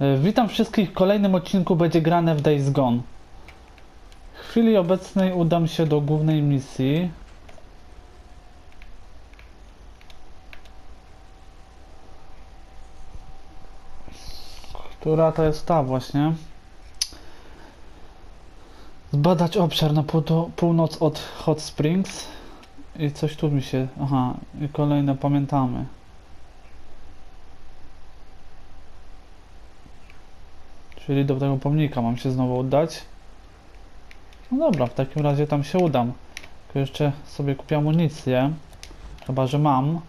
E, Witam wszystkich. W kolejnym odcinku będzie grane w Days Gone. W chwili obecnej udam się do głównej misji. Która to jest ta właśnie? Zbadać obszar na pół- północ od Hot Springs. I coś tu mi się... Aha, i kolejne pamiętamy. Czyli do tego pomnika mam się znowu oddać. No dobra, w takim razie tam się udam. Tylko jeszcze sobie kupię amunicję. Chyba, że mam.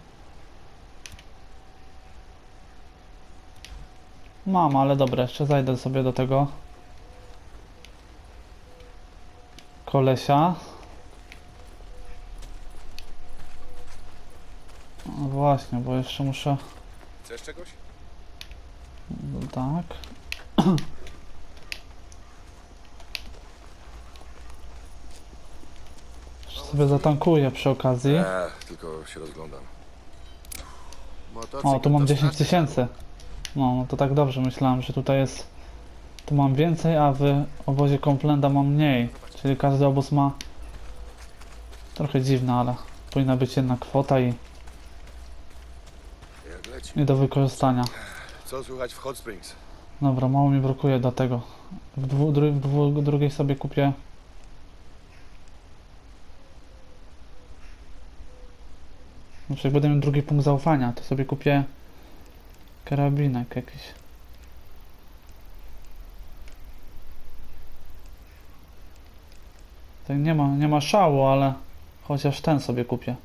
Mam, ale dobra, jeszcze zajdę sobie do tego kolesia. No właśnie, bo jeszcze muszę... Chcesz czegoś? No Tak. Sobie zatankuję przy okazji. Nie, tylko się rozglądam. O, tu mam 10 tysięcy. No, no to tak dobrze myślałem, że tutaj jest... Tu mam więcej, a w obozie Complenda mam mniej. Czyli każdy obóz ma... Trochę dziwne, ale powinna być jedna kwota i, Jak leci. i do wykorzystania. Co słychać w Hot Springs? Dobra, mało mi brakuje do tego. W, dwu, dru, w dwu, drugiej sobie kupię. Znaczy, jak będę miał drugi punkt zaufania, to sobie kupię karabinek jakiś. Tak nie ma, nie ma szału, ale chociaż ten sobie kupię.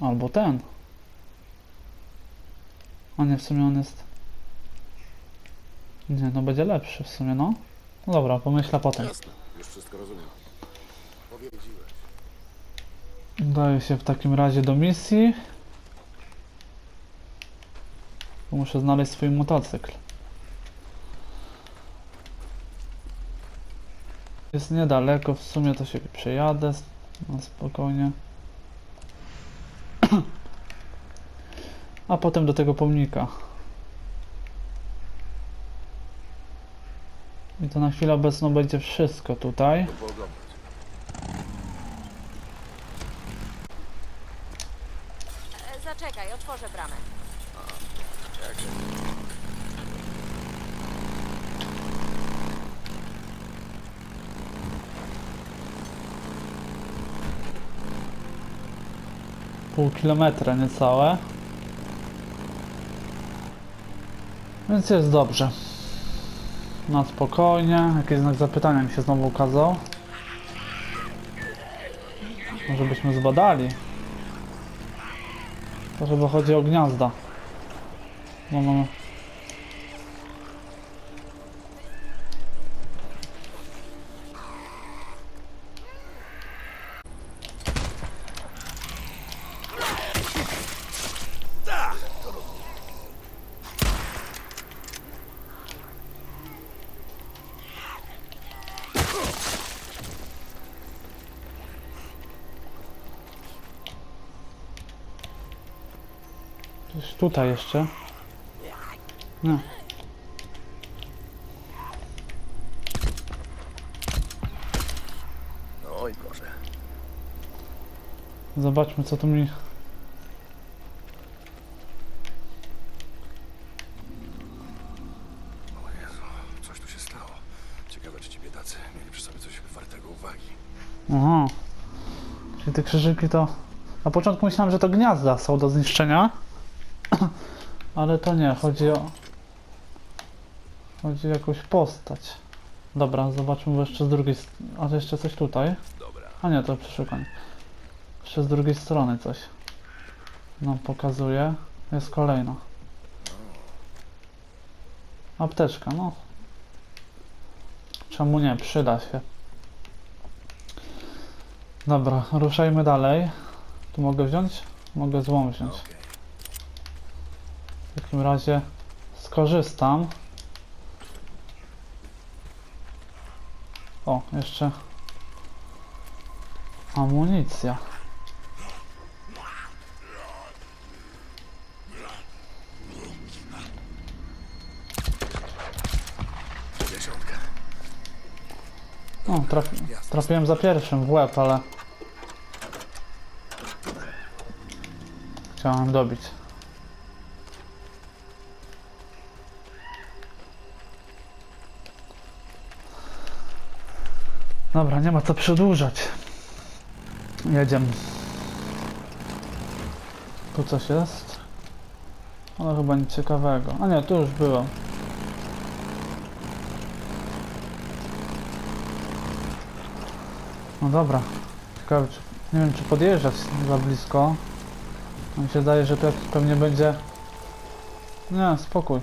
Albo ten. A nie, w sumie on jest... Nie, no będzie lepszy w sumie, no. No dobra, pomyślę potem. Jasne, już wszystko rozumiem. Powiedziłeś. Daję się w takim razie do misji. Muszę znaleźć swój motocykl. Jest niedaleko, w sumie to się przejadę na spokojnie. A potem do tego pomnika. I to na chwilę obecną będzie wszystko tutaj. Zaczekaj, otworzę bramę. Pół kilometra niecałe. Więc jest dobrze. Na spokojnie. Jakiś znak zapytania mi się znowu ukazał. Może byśmy zbadali. To chyba chodzi o gniazda. No, no, no. Gdzieś tutaj jeszcze. No. No i proszę. Zobaczmy co tu mi... O Jezu, coś tu się stało. Ciekawe, czy ci biedacy mieli przy sobie coś wartego uwagi. Aha. Czyli te krzyżyki to... Na początku myślałem, że to gniazda są do zniszczenia. Ale to nie, chodzi o... Chodzi o jakąś postać. Dobra, zobaczmy jeszcze z drugiej... A to jeszcze coś tutaj. Dobra. A nie, to przeszukań. Jeszcze z drugiej strony coś. No, pokazuje. Jest kolejna. Apteczka, no. Czemu nie? Przyda się. Dobra, ruszajmy dalej. Tu mogę wziąć? Mogę złom wziąć takim razie skorzystam. O, jeszcze amunicja. No, trafi trafiłem za pierwszym w łeb, ale chciałem dobić. Dobra, nie ma co przedłużać. Jedziemy. Tu coś jest? Ale chyba nic ciekawego. A nie, tu już było. No dobra. Ciekawe, czy, nie wiem czy podjeżdżać za blisko. Mi się zdaje, że to pewnie będzie... Nie, spokój.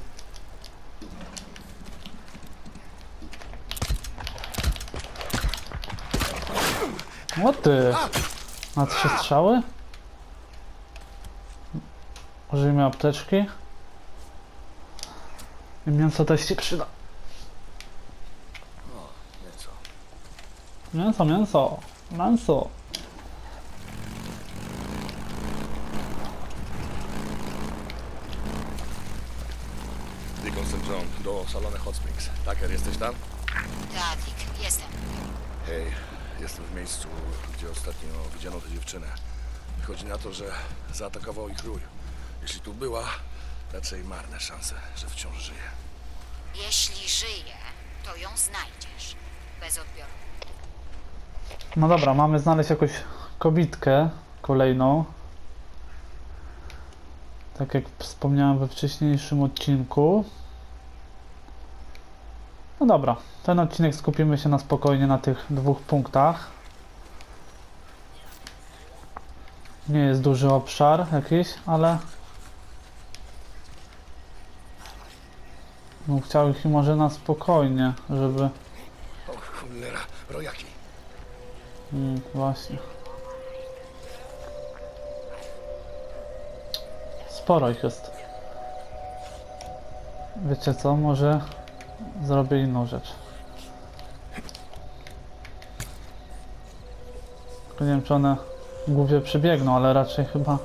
O ty! Na trzy strzały? Użyjmy apteczki. I mięso też się przyda. Mięso, mięso, mięso. Dickinson John, do salony Hot Springs. Tucker, jesteś tam? Tak, Dick, jestem. Hej, jestem w miejscu, gdzie ostatnio widziano tę dziewczynę. Wychodzi na to, że zaatakował ich rój. Jeśli tu była, raczej marne szanse, że wciąż żyje. Jeśli żyje, to ją znajdziesz. Bez odbioru. No dobra, mamy znaleźć jakąś kobitkę kolejną. Tak jak wspomniałem we wcześniejszym odcinku. No dobra, ten odcinek skupimy się na spokojnie na tych dwóch punktach. Nie jest duży obszar jakiś, ale bym chciał ich może na spokojnie, żeby... O cholera, rojaki. Mm, właśnie. Sporo ich jest. Wiecie co, może zrobię inną rzecz. Nie wiem, czy one głównie przybiegną, ale raczej chyba...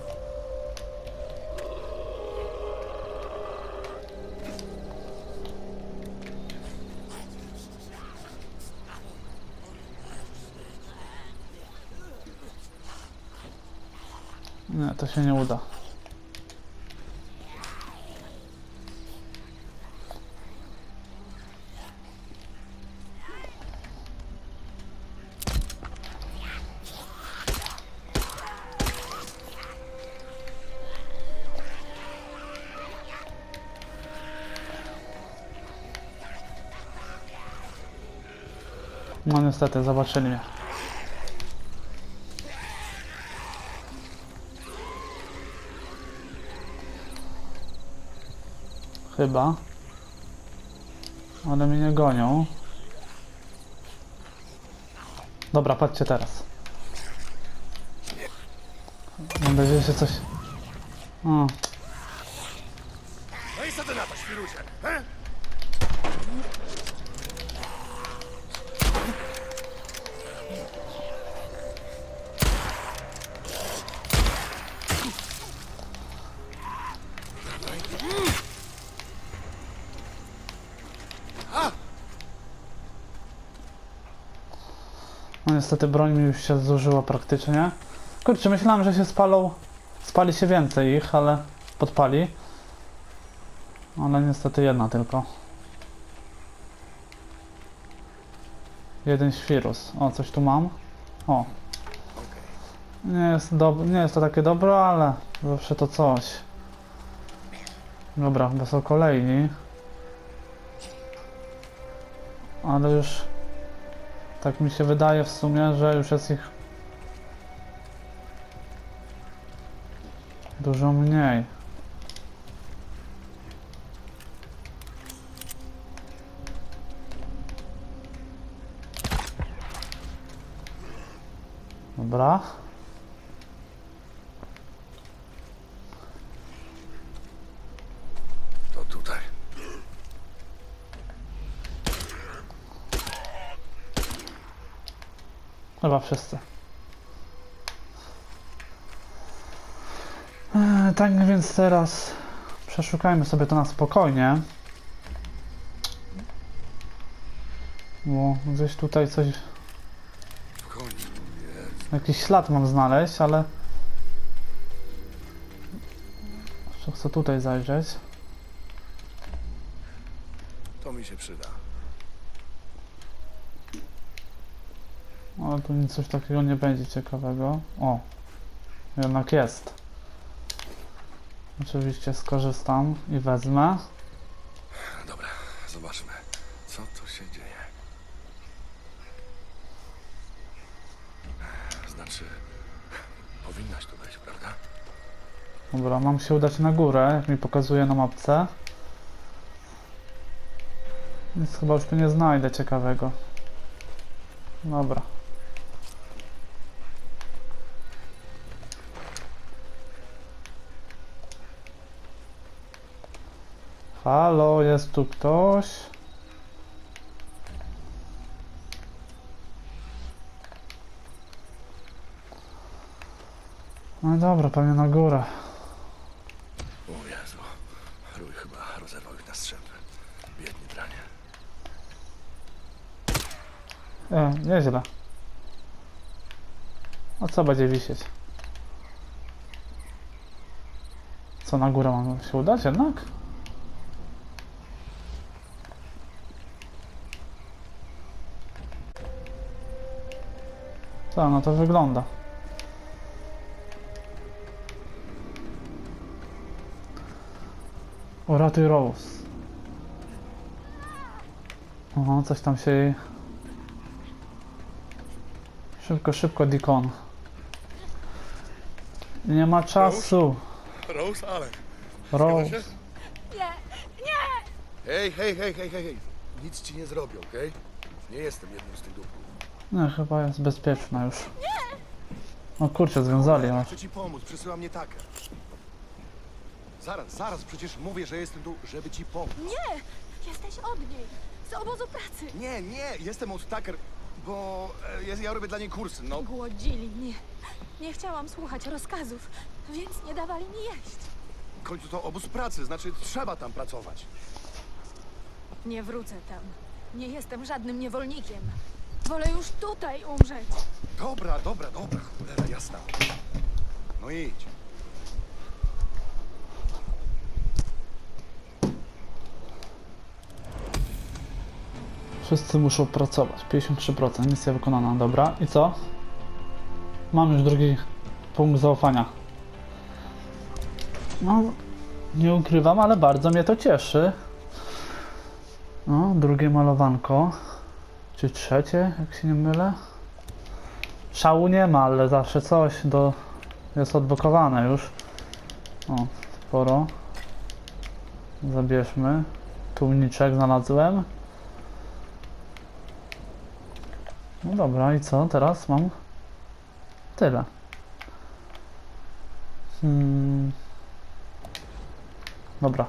Nie, to się nie uda. Niestety, zobaczyli mnie. Chyba. Ale mnie nie gonią. Dobra, patrzcie teraz. Mam nadzieję, że coś... O, No i co ty na to, świrusie? He? Niestety broń mi już się zużyła praktycznie. Kurczę, myślałem, że się spalą... Spali się więcej ich, ale... Podpali. Ale niestety jedna tylko. Jeden świrus. O, coś tu mam. O. Nie jest, dob- nie jest to takie dobre, ale zawsze to coś. Dobra, chyba są kolejni. Ale już tak mi się wydaje w sumie, że już jest ich dużo mniej. Dobra. To tutaj. Chyba wszyscy. Eee, Tak więc teraz przeszukajmy sobie to na spokojnie. Bo gdzieś tutaj coś, jakiś ślad mam znaleźć, ale... Jeszcze chcę tutaj zajrzeć. To mi się przyda. Tu nic coś takiego nie będzie ciekawego. O, jednak jest. Oczywiście skorzystam i wezmę. Dobra, zobaczmy, co tu się dzieje. Znaczy, powinnaś tu być, prawda? Dobra, mam się udać na górę, jak mi pokazuje na mapce. Nic chyba już tu nie znajdę ciekawego. Dobra. Halo, jest tu ktoś? No dobra, pewnie na górę. O Jezu, Rój chyba rozerwał ich na strzępy. Biedni dranie. E, nieźle. A co będzie wisieć? Co na górę mam się udać jednak? Co, no to wygląda. Uratuj Rose. O, coś tam się jej Szybko, szybko, Dikon. Nie ma czasu. Rose, ale. Rose. Nie, Hej, hej, hej, hej, hej, hej. Nic ci nie zrobię, okej? Nie jestem jednym z tych dupków. Nie, chyba jest bezpieczna już. O kurczę, związali aż. Chcę ci pomóc, przysyła mnie takę. Zaraz, zaraz, przecież mówię, że jestem tu, żeby ci pomóc. nie! Jesteś od niej. Z obozu pracy. Nie, nie, jestem od Tucker, bo e, ja, ja robię dla niej kursy, no. Głodzili mnie. Nie chciałam słuchać rozkazów, więc nie dawali mi jeść. W końcu to obóz pracy, znaczy trzeba tam pracować. Nie wrócę tam. Nie jestem żadnym niewolnikiem. Wolę już tutaj umrzeć. Dobra, dobra, dobra, cholera jasna. No idź. Wszyscy muszą pracować. 53%, misja wykonana. Dobra, i co? Mam już drugi punkt zaufania. No, nie ukrywam, ale bardzo mnie to cieszy. No, drugie malowanko. Czy trzecie, jak się nie mylę? Szału nie ma, ale zawsze coś do... jest odblokowane już. O, sporo. Zabierzmy. Tłumniczek znalazłem. No dobra, i co? Teraz mam tyle. Hmm. Dobra.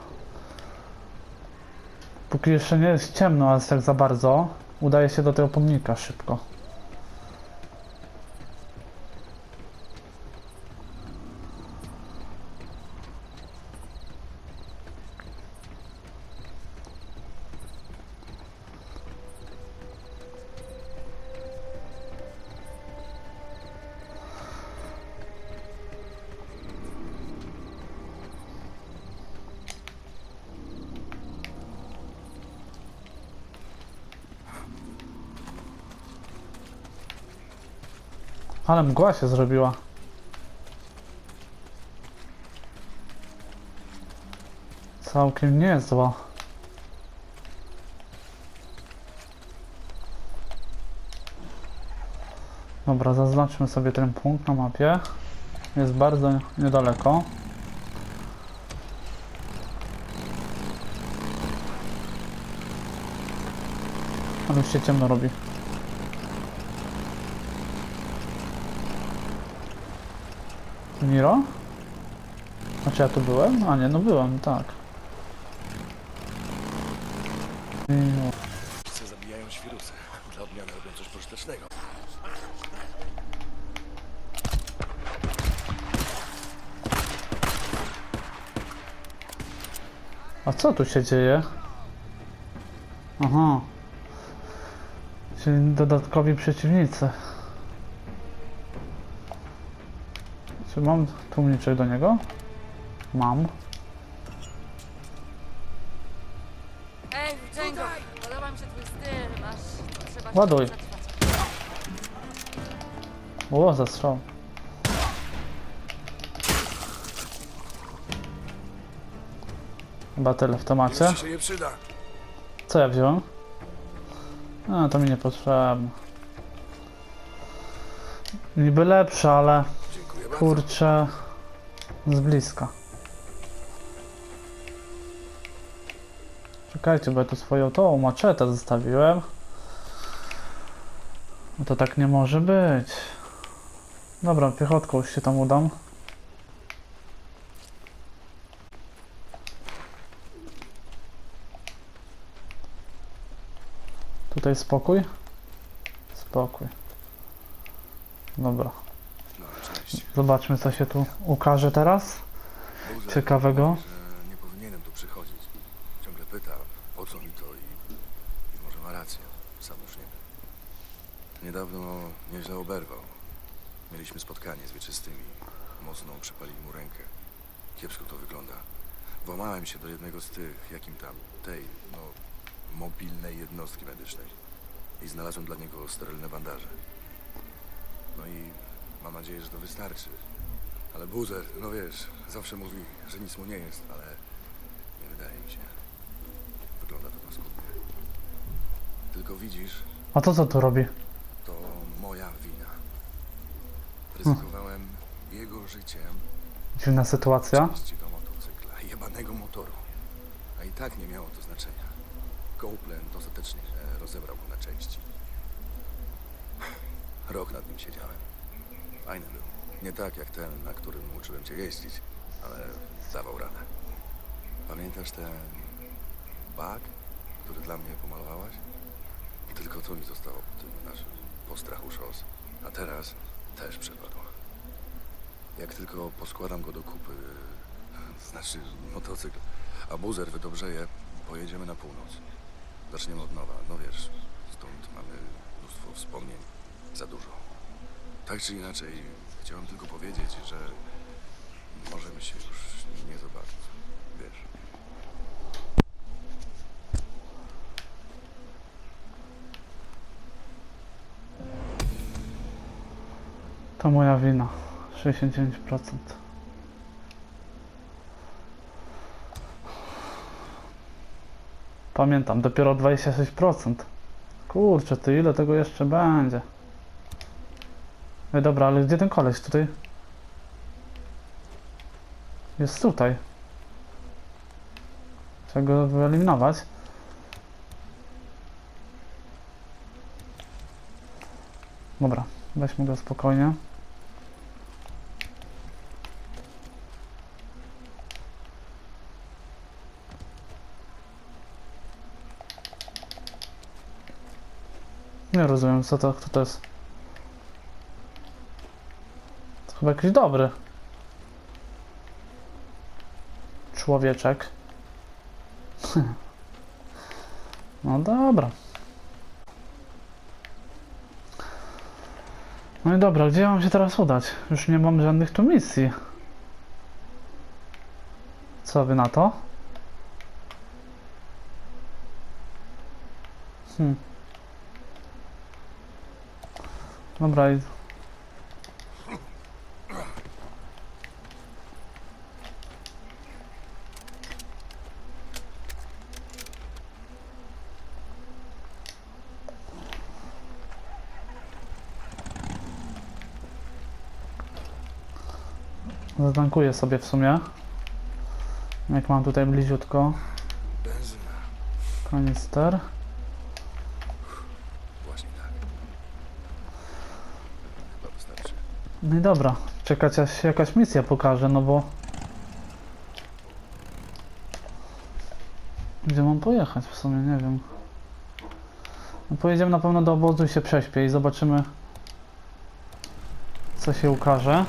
Póki jeszcze nie jest ciemno, ale tak za bardzo, udaje się do tego pomnika szybko. Ale mgła się zrobiła. Całkiem niezła. Dobra, zaznaczmy sobie ten punkt na mapie. Jest bardzo niedaleko. Ale już się ciemno robi. Miro? Znaczy ja tu byłem? A nie, no byłem, tak. Miro. Wszyscy zabijają świrusy. Dla odmiany robią coś pożytecznego. A co tu się dzieje? Aha. Czyli dodatkowi przeciwnicy. Czy mam tłumniczek do niego? Mam. Ej, Django, podoba mi się twój styl, masz... Trzeba Ładuj. zatrwać. O, zastrzał. Chyba tyle w temacie. Już ci się nie przyda. Co ja wziąłem? A, to mi nie potrzebne. Niby lepsze, ale. Kurczę z bliska. Czekajcie, bo ja tu swoją tą maczetę zostawiłem. No to tak nie może być. Dobra, piechotką się tam udam. Tutaj spokój? Spokój. Dobra. Cześć. Zobaczmy co się tu ukaże teraz. Buzer Ciekawego. mówi, że nie powinienem tu przychodzić. Ciągle pyta, po co mi to i, i może ma rację. Sam już nie wiem. Niedawno nieźle oberwał. Mieliśmy spotkanie z wieczystymi. Mocno przepalili mu rękę. Kiepsko to wygląda. Włamałem się do jednego z tych, jakim tam, tej, no, mobilnej jednostki medycznej. I znalazłem dla niego sterylne bandaże. No i mam nadzieję, że to wystarczy. Ale Buzer, no wiesz, zawsze mówi, że nic mu nie jest, ale nie wydaje mi się. Wygląda to paskudnie. Tylko widzisz, A to co tu robi? to moja wina. Ryzykowałem jego życiem Dziwna sytuacja. części do motocykla, jebanego motoru. A i tak nie miało to znaczenia. Copeland ostatecznie e, rozebrał go na części. Rok nad nim siedziałem. Fajny był. Nie tak jak ten, na którym uczyłem cię jeździć, ale dawał radę. Pamiętasz ten bag, który dla mnie pomalowałaś? Tylko to mi zostało po tym naszym postrachu szos. A teraz też przepadł. Jak tylko poskładam go do kupy, znaczy motocykl, a buzer wydobrzeje, pojedziemy na północ. Zaczniemy od nowa. No wiesz, stąd mamy mnóstwo wspomnień. Za dużo. Tak czy inaczej, chciałem tylko powiedzieć, że możemy się już nie zobaczyć. Wiesz. To moja wina. 69%. Pamiętam, dopiero 26%. Kurczę, ty ile tego jeszcze będzie? Ej, dobra, ale gdzie ten koleś tutaj? Jest tutaj. Trzeba go wyeliminować. Dobra, weźmy go spokojnie. Nie rozumiem, co to, kto to jest. To chyba jakiś dobry. Człowieczek. No dobra. No i dobra, gdzie mam się teraz udać? Już nie mam żadnych tu misji. Co wy na to? Hmm. Dobra, Zatankuję sobie w sumie. Jak mam tutaj bliziutko. Kanister. No i dobra, czekać aż się jakaś misja pokaże, no bo... Gdzie mam pojechać w sumie, nie wiem. No pojedziemy na pewno do obozu i się prześpię i zobaczymy co się ukaże.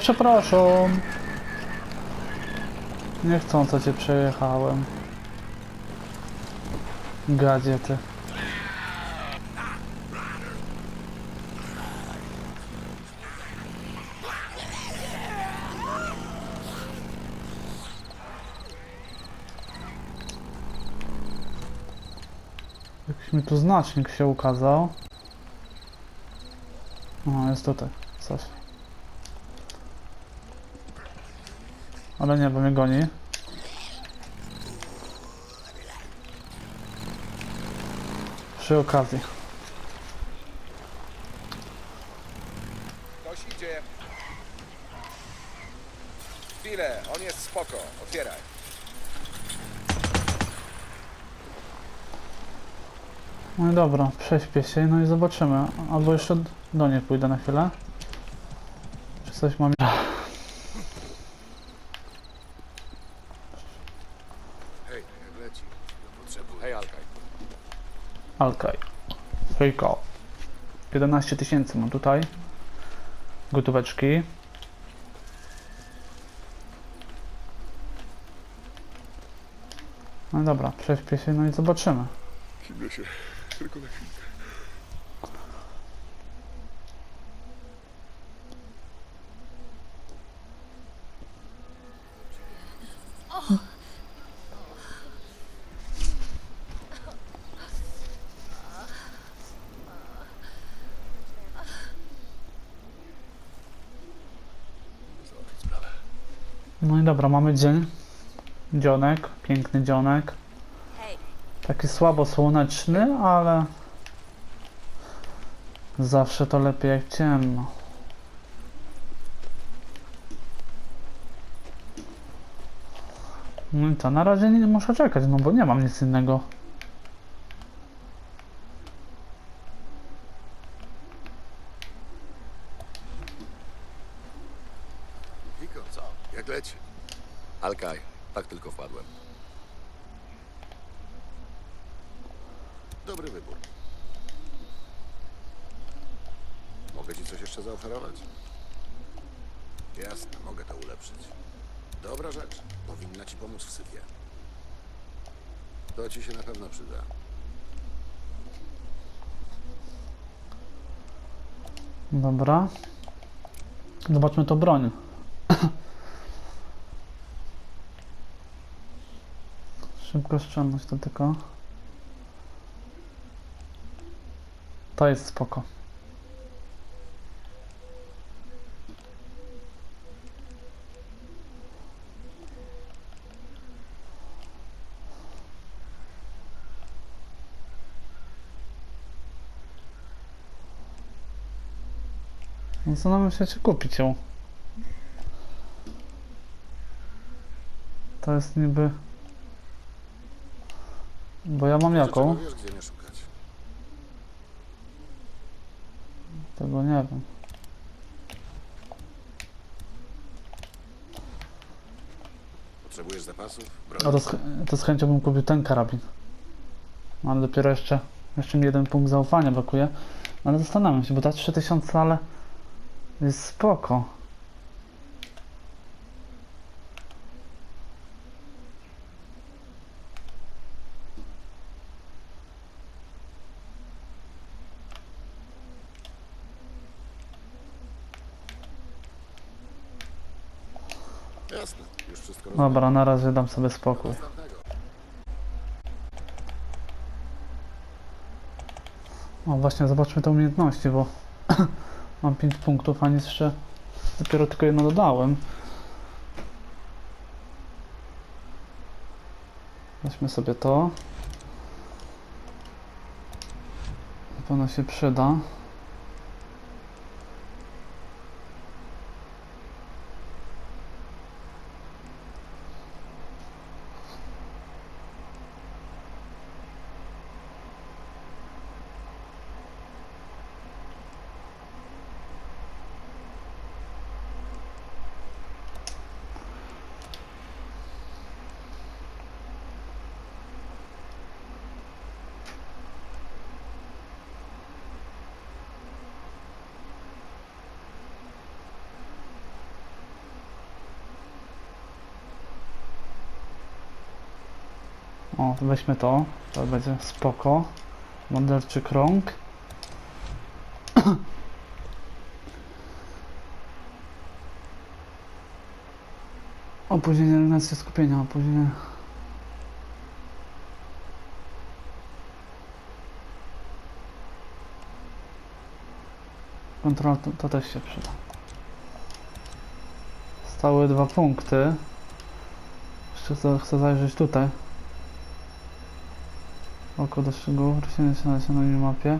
Przepraszam. Niechcąco cię przejechałem. Gadzie ty. Jakiś mi tu znacznik się ukazał. O, jest tutaj. Coś. Ale nie, bo mnie goni. Przy okazji. Ktoś idzie. Chwilę, on jest spoko. Otwieraj. No i dobra, prześpię się, no i zobaczymy. Albo jeszcze do niej pójdę na chwilę. Czy coś mam... Hej, jak leci? Potrzebuję. Hej, Alkaj. Alkaj. Hejko. 11 tysięcy mam tutaj. Gotóweczki. No dobra, prześpię się, no i zobaczymy. Się. Tylko na chwilę. Dobra, mamy dzień. Dzionek, piękny dzionek. Taki słabo słoneczny, ale zawsze to lepiej jak ciemno. No i to na razie nie muszę czekać, no bo nie mam nic innego. Wiko, co? Jak leci? Alkaj, tak tylko wpadłem. Dobry wybór. Mogę ci coś jeszcze zaoferować? Jasne, mogę to ulepszyć. Dobra rzecz. Powinna ci pomóc w sypie. To ci się na pewno przyda. Dobra. Zobaczmy to broń. Szybko szczelność to tylko. To jest spoko. Zastanawiam się, czy kupić ją. To jest niby... Bo ja mam jaką? Czego wiesz, gdzie mnie szukać. Tego nie wiem. Potrzebujesz zapasów? A Broń? to z, to z chęcią bym kupił ten karabin. No, Ale dopiero jeszcze, jeszcze mi jeden punkt zaufania brakuje. Ale zastanawiam się, bo ta 3000, ale jest spoko. Jasne, już wszystko rozumiem. Dobra, na razie dam sobie spokój. O właśnie, zobaczmy te umiejętności, bo mam 5 punktów, a nic jeszcze dopiero tylko jedno dodałem. Weźmy sobie to. Na pewno się przyda. O, weźmy to. To będzie spoko. Morderczy krąg. Opóźnienie eliminacji skupienia, opóźnienie. Kontrola to, to też się przyda. Stały dwa punkty. Jeszcze chcę zajrzeć tutaj. Oko do szczegółów, rozsianie się na na minimapie.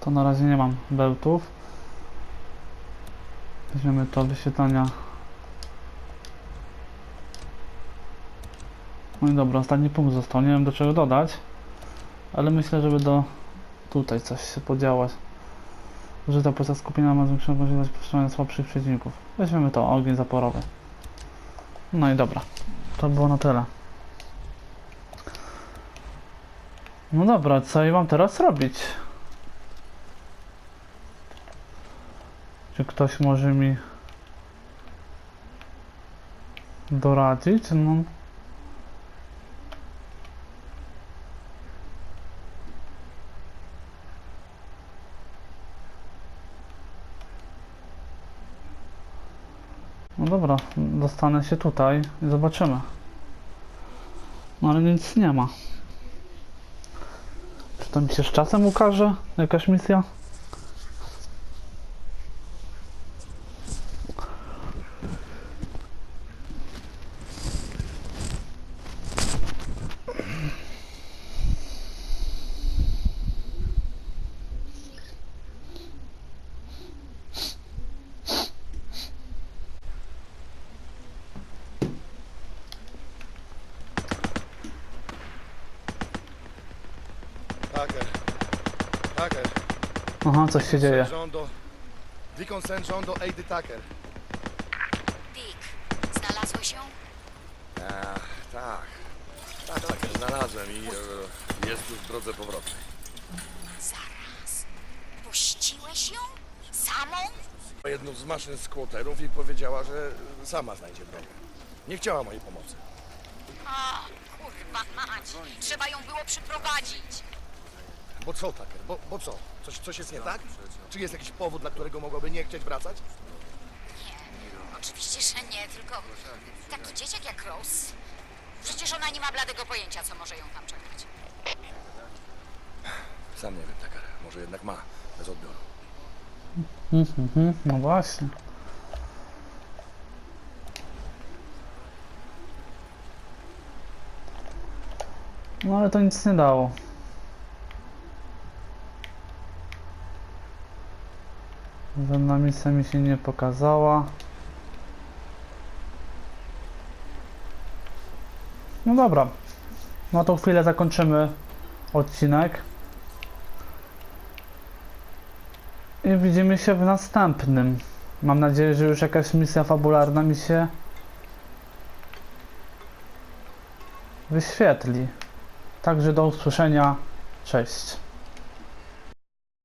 To na razie nie mam bełtów. Weźmiemy to wyświetlania. No i dobra, ostatni punkt został. Nie wiem do czego dodać, ale myślę, żeby do tutaj coś się podziałać. Użyta podczas skupienia ma zwiększoną możliwość powstrzymania słabszych przeciwników. Weźmiemy to, ogień zaporowy. No i dobra, to było na tyle. No dobra, co ja mam teraz robić? Czy ktoś może mi doradzić? No. No dobra, dostanę się tutaj i zobaczymy. No ale nic nie ma. To mi się z czasem ukaże? Jakaś misja? Tucker. Tucker. Aha, coś się dzieje. Deacon St. John do Aidy Tucker. Dick, znalazłeś ją? Ach, tak. Tak, tak, znalazłem i e, jest już w drodze powrotnej. Zaraz. Puściłeś ją? Samą? Jedną z maszyn skłoterów i powiedziała, że sama znajdzie drogę. Nie chciała mojej pomocy. O, kurwa mać. Trzeba ją było przyprowadzić. Bo co, Tucker? Bo, bo co? Coś, coś jest nie tak? Czy jest jakiś powód, dla którego mogłaby nie chcieć wracać? Nie, oczywiście, że nie, tylko taki dzieciak jak Rose. Przecież ona nie ma bladego pojęcia, co może ją tam czekać. Sam nie wiem, Tucker. Może jednak ma, bez odbioru. Mhm, mhm, no właśnie. No ale to nic nie dało. Żadna misja mi się nie pokazała. No dobra. Na tą chwilę zakończymy odcinek. I widzimy się w następnym. Mam nadzieję, że już jakaś misja fabularna mi się wyświetli. Także do usłyszenia. Cześć.